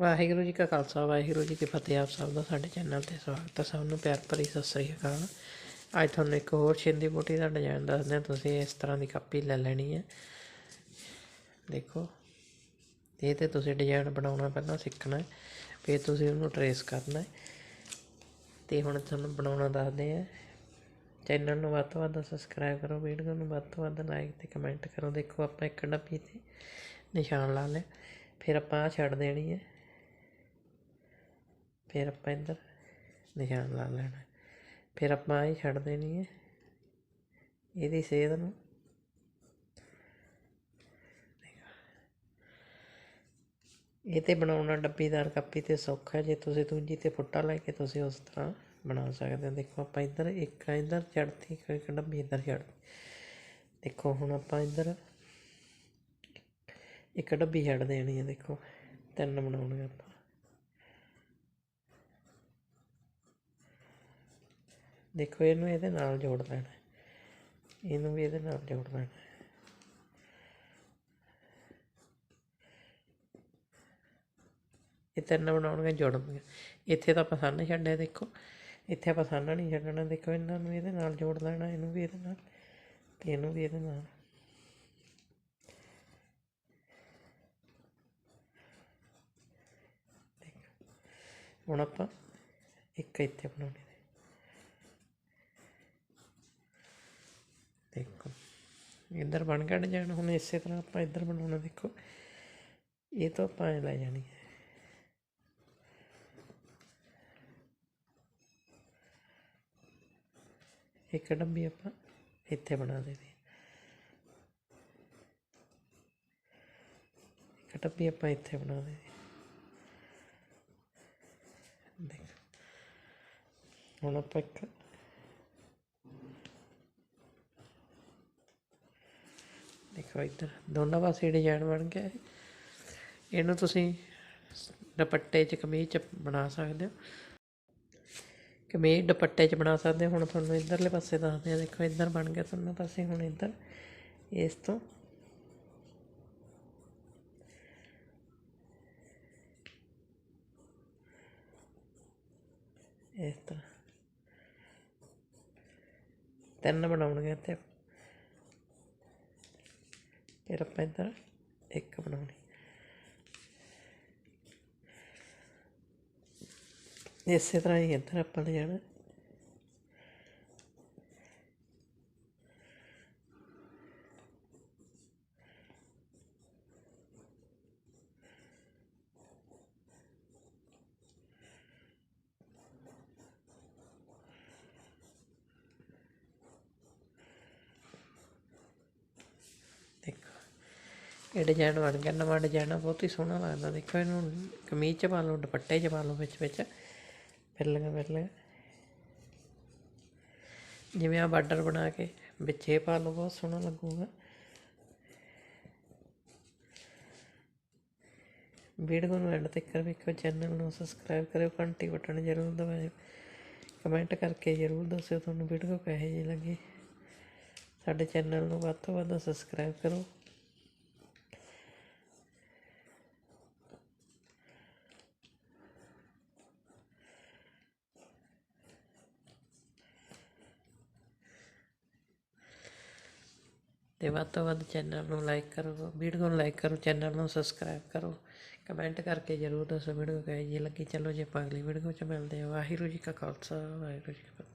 ਵਾਹਿਗੁਰੂ ਜੀ ਕਾ ਖਾਲਸਾ, ਵਾਹਿਗੁਰੂ ਜੀ ਕੀ ਫਤਿਹ। ਆਪ ਸਭ ਦਾ ਸਾਡੇ ਚੈਨਲ ਤੇ ਸਵਾਗਤ ਹੈ ਸਭ ਨੂੰ ਪਿਆਰ ਭਰੀ ਸਤਿ ਸ੍ਰੀ ਅਕਾਲ। ਅੱਜ ਤੁਹਾਨੂੰ ਇੱਕ ਹੋਰ ਛਿੰਦੀ ਬੂਟੀ ਦਾ ਡਿਜ਼ਾਈਨ ਦੱਸਦੇ ਹਾਂ। ਤੁਸੀਂ ਇਸ ਤਰ੍ਹਾਂ ਦੀ ਕਾਪੀ ਲੈ ਲੈਣੀ ਹੈ। ਦੇਖੋ, ਇਹ ਤੇ ਤੁਸੀਂ ਡਿਜ਼ਾਈਨ ਬਣਾਉਣਾ ਪਹਿਲਾਂ ਸਿੱਖਣਾ ਹੈ। ਫਿਰ ਤੁਸੀਂ ਉਹਨੂੰ ਟਰੇਸ ਕਰਨਾ ਹੈ। ਤੇ ਹੁਣ ਤੁਹਾਨੂੰ ਬਣਾਉਣਾ ਦੱਸਦੇ ਹਾਂ। ਚੈਨਲ ਨੂੰ ਵੱਧ ਤੋਂ ਵੱਧ ਸਬਸਕ੍ਰਾਈਬ ਕਰੋ। ਵੀਡੀਓ ਨੂੰ ਵੱਧ ਤੋਂ ਵੱਧ ਲਾਈਕ ਤੇ ਕਮੈਂਟ ਕਰੋ। ਦੇਖੋ, ਆਪਾਂ ਇੱਕ ਡੱਬੀ ਤੇ ਨਿਸ਼ਾਨ ਲਾ ਲਿਆ। ਫਿਰ ਆਪਾਂ ਆਹ ਛੱਡ ਦੇਣੀ ਹੈ। ਫਿਰ ਆਪਾਂ ਇੱਧਰ ਨਿਸ਼ਾਨ ਲਾ ਲੈਣਾ। ਫਿਰ ਆਪਾਂ ਇਹ ਛੱਡ ਦੇਣੀ ਹੈ ਇਹਦੀ ਸੇਧ ਨੂੰ ਇਹ ਤੇ ਬਣਾਉਣਾ ਡੱਬੀਦਾਰ ਕਾਪੀ ਤੇ ਸੌਖਾ, ਜੇ ਤੁਸੀਂ ਦੂਜੀ ਤੇ ਫੁੱਟਾ ਲੈ ਕੇ ਤੁਸੀਂ ਉਸ ਤਰ੍ਹਾਂ ਬਣਾ ਸਕਦੇ ਹੋ। ਦੇਖੋ ਆਪਾਂ ਇੱਧਰ ਇੱਕ ਇੱਧਰ ਚੜਤੀ ਇੱਕ ਡੱਬੀ ਇੱਧਰ ਚੜਤੀ ਦੇਖੋ ਹੁਣ ਆਪਾਂ ਇੱਧਰ ਇੱਕ ਡੱਬੀ ਛੱਡ ਦੇਣੀ ਹੈ ਦੇਖੋ। ਤਿੰਨ ਬਣਾਉਣਗੇ ਆਪਾਂ। ਦੇਖੋ, ਇਹਨੂੰ ਇਹਦੇ ਨਾਲ ਜੋੜ ਲੈਣਾ ਇਹਨੂੰ ਵੀ ਇਹਦੇ ਨਾਲ ਜੋੜ ਲੈਣਾ ਹੈ। ਇਹ ਤਿੰਨ ਬਣਾਉਣਗੇ, ਜੁੜਨਗੇ। ਇੱਥੇ ਤਾਂ ਆਪਾਂ ਸੰਨ ਛੱਡਿਆ, ਦੇਖੋ। ਇੱਥੇ ਆਪਾਂ ਸੰਨ ਨਹੀਂ ਛੱਡਣਾ, ਦੇਖੋ, ਇਹਨਾਂ ਨੂੰ ਇਹਦੇ ਨਾਲ ਜੋੜ ਲੈਣਾ ਇਹਨੂੰ ਵੀ ਇਹਦੇ ਨਾਲ ਤੇ ਇਹਨੂੰ ਵੀ ਇਹਦੇ ਨਾਲ। ਹੁਣ ਆਪਾਂ ਇੱਕ ਇੱਥੇ ਬਣਾਉਣੀ ਹੈ ਦੇਖੋ ਇੱਧਰ ਬਣ ਗਿਆ ਡਿਜ਼ਾਈਨ ਹੁਣ ਇਸੇ ਤਰ੍ਹਾਂ ਆਪਾਂ ਇੱਧਰ ਬਣਾਉਣਾ ਦੇਖੋ। ਇਹ ਤੋਂ ਆਪਾਂ ਐਂ ਲੈ ਜਾਣੀ ਹੈ। ਇੱਕ ਡੱਬੀ ਆਪਾਂ ਇੱਥੇ ਬਣਾ ਦੇਣੀ ਇੱਕ ਡੱਬੀ ਆਪਾਂ ਇੱਥੇ ਬਣਾ ਦੇਣੀ ਦੇਖ। ਹੁਣ ਆਪਾਂ ਇੱਕ ਦੇਖੋ ਇੱਧਰ, ਦੋਨਾਂ ਪਾਸੇ ਡਿਜ਼ਾਈਨ ਬਣ ਗਿਆ ਇਹਨੂੰ ਤੁਸੀਂ ਦੁਪੱਟੇ 'ਚ ਕਮੀਜ਼ 'ਚ ਬਣਾ ਸਕਦੇ ਹੋ। ਕਮੀਜ਼ ਦੁਪੱਟੇ 'ਚ ਬਣਾ ਸਕਦੇ ਹੋ। ਹੁਣ ਤੁਹਾਨੂੰ ਇੱਧਰਲੇ ਪਾਸੇ ਦੱਸਦੇ ਆ ਦੇਖੋ, ਇੱਧਰ ਬਣ ਗਿਆ ਦੋਨੋਂ ਪਾਸੇ, ਹੁਣ ਇੱਧਰ, ਇਸ ਤੋਂ। ਇਸ ਤਰ੍ਹਾਂ। ਤਿੰਨ ਬਣਾਉਣਗੇ ਤੇ ਫਿਰ ਆਪਾਂ ਇੱਧਰ ਇੱਕ ਬਣਾਉਣੀ। ਇਸੇ ਤਰ੍ਹਾਂ ਹੀ ਇੱਧਰ ਆਪਾਂ ਨੇ ਜਾਣਾ। ਇਹ ਡਿਜ਼ਾਈਨ ਬਣ ਗਿਆ, ਨਵਾਂ ਡਿਜ਼ਾਈਨ ਆ, ਬਹੁਤ ਹੀ ਸੋਹਣਾ ਲੱਗਦਾ। ਦੇਖੋ ਇਹਨੂੰ ਕਮੀਜ਼ 'ਚ ਪਾ ਲਓ, ਦੁਪੱਟੇ 'ਚ ਪਾ ਲਓ ਵਿੱਚ ਵਿੱਚ, ਫਿਰਲੀਆਂ ਫਿਰਲੀਆਂ। ਜਿਵੇਂ ਆ ਬਾਰਡਰ ਬਣਾ ਕੇ ਵਿੱਚ ਇਹ ਪਾ ਲਓ, ਬਹੁਤ ਸੋਹਣਾ ਲੱਗੂਗਾ। ਵੀਡੀਓ ਨੂੰ ਐਂਡ ਤੱਕ ਵੇਖੋ ਚੈਨਲ ਨੂੰ ਸਬਸਕ੍ਰਾਈਬ ਕਰਿਓ, ਘੰਟੀ ਬਟਨ ਜ਼ਰੂਰ ਦਬਾਇਓ। ਕਮੈਂਟ ਕਰਕੇ ਜ਼ਰੂਰ ਦੱਸਿਓ ਤੁਹਾਨੂੰ ਵੀਡੀਓ ਕਿਹੋ ਜਿਹੀ ਲੱਗੀ। ਸਾਡੇ ਚੈਨਲ ਨੂੰ ਵੱਧ ਤੋਂ ਵੱਧ ਸਬਸਕ੍ਰਾਈਬ ਕਰੋ। ਅਤੇ ਵੱਧ ਤੋਂ ਵੱਧ ਚੈਨਲ ਨੂੰ ਲਾਈਕ ਕਰੋ ਵੀਡੀਓ ਨੂੰ ਲਾਈਕ ਕਰੋ ਚੈਨਲ ਨੂੰ ਸਬਸਕ੍ਰਾਈਬ ਕਰੋ। ਕਮੈਂਟ ਕਰਕੇ ਜ਼ਰੂਰ ਦੱਸੋ ਵੀਡੀਓ ਕਿਹੋ ਜਿਹੀ ਲੱਗੀ। ਚਲੋ ਜੇ, ਆਪਾਂ ਅਗਲੀ ਵੀਡੀਓ 'ਚ ਮਿਲਦੇ ਹਾਂ। ਵਾਹਿਗੁਰੂ ਜੀ ਕਾ ਖਾਲਸਾ, ਵਾਹਿਗੁਰੂ ਜੀ ਕੀ ਫਤਿਹ।